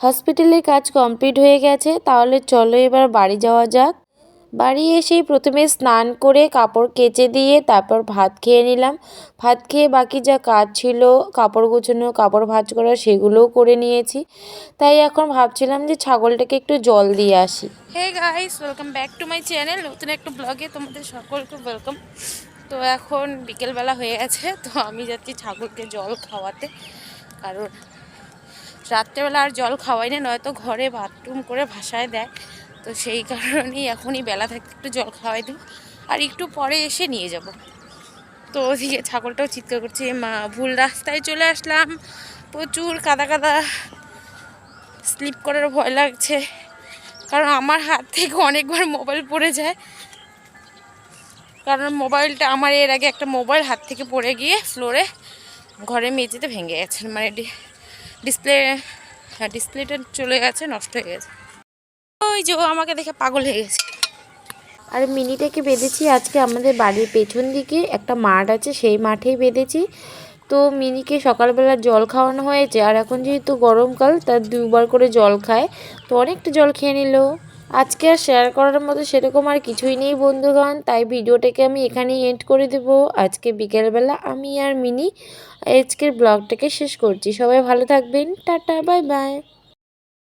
হসপিটালের কাজ কমপ্লিট হয়ে গেছে, তাহলে চলো এবার বাড়ি যাওয়া যাক। বাড়ি এসেই প্রথমে স্নান করে কাপড় কেচে দিয়ে তারপর ভাত খেয়ে নিলাম। ভাত খেয়ে বাকি যা কাজ ছিল, কাপড় গোছানো, কাপড় ভাঁজ করা, সেগুলোও করে নিয়েছি। তাই এখন ভাবছিলাম যে ছাগলটাকে একটু জল দিয়ে আসি। Hey guys welcome back to my channel নতুন একটা ব্লগে তোমাদের সকলকে ওয়েলকাম তো এখন বিকেলবেলা হয়ে গেছে, তো আমি যাচ্ছি ছাগলকে জল খাওয়াতে। কারণ রাত্রেবেলা আর জল খাওয়াই না, নয়তো ঘরে বাথরুম করে ভাসায় দেয়। তো সেই কারণেই এখনই বেলা থাকতে একটু জল খাওয়াই দেবো আর একটু পরে এসে নিয়ে যাব। তো ওদিকে ছাগলটাও চিৎকার করছে মা, ভুল রাস্তায় চলে আসলাম। প্রচুর কাদা কাদা স্লিপ করার ভয় লাগছে। কারণ আমার হাত থেকে অনেকবার মোবাইল পড়ে যায়। কারণ মোবাইলটা আমার এর আগে একটা মোবাইল হাত থেকে পড়ে গিয়ে ফ্লোরে ঘরে মেঝেতে ভেঙে গেছে। মানে ডিসপ্লে হ্যাঁ ডিসপ্লেটা চলে গেছে, নষ্ট হয়ে গেছে। ওই যে আমাকে দেখে পাগল হয়ে গেছে। আর মিনিটাকে বেঁধেছি, আজকে আমাদের বাড়ির পেছন দিকে একটা মাঠ আছে, সেই মাঠেই বেঁধেছি। তো মিনিকে সকালবেলা জল খাওয়ানো হয়েছে, আর এখন যেহেতু গরমকাল, তার দুবার করে জল খায়, তো অনেকটা জল খেয়ে নিল। আজকে আর শেয়ার করার মতো সেরকম আর কিছুই নেই বন্ধুগণ। তাই ভিডিওটাকে আমি এখানেই এন্ড করে দেব। আজকে বিকেলবেলা আমি আর মিনি আজকের ব্লগটাকে শেষ করছি। সবাই ভালো থাকবেন। Tata bye bye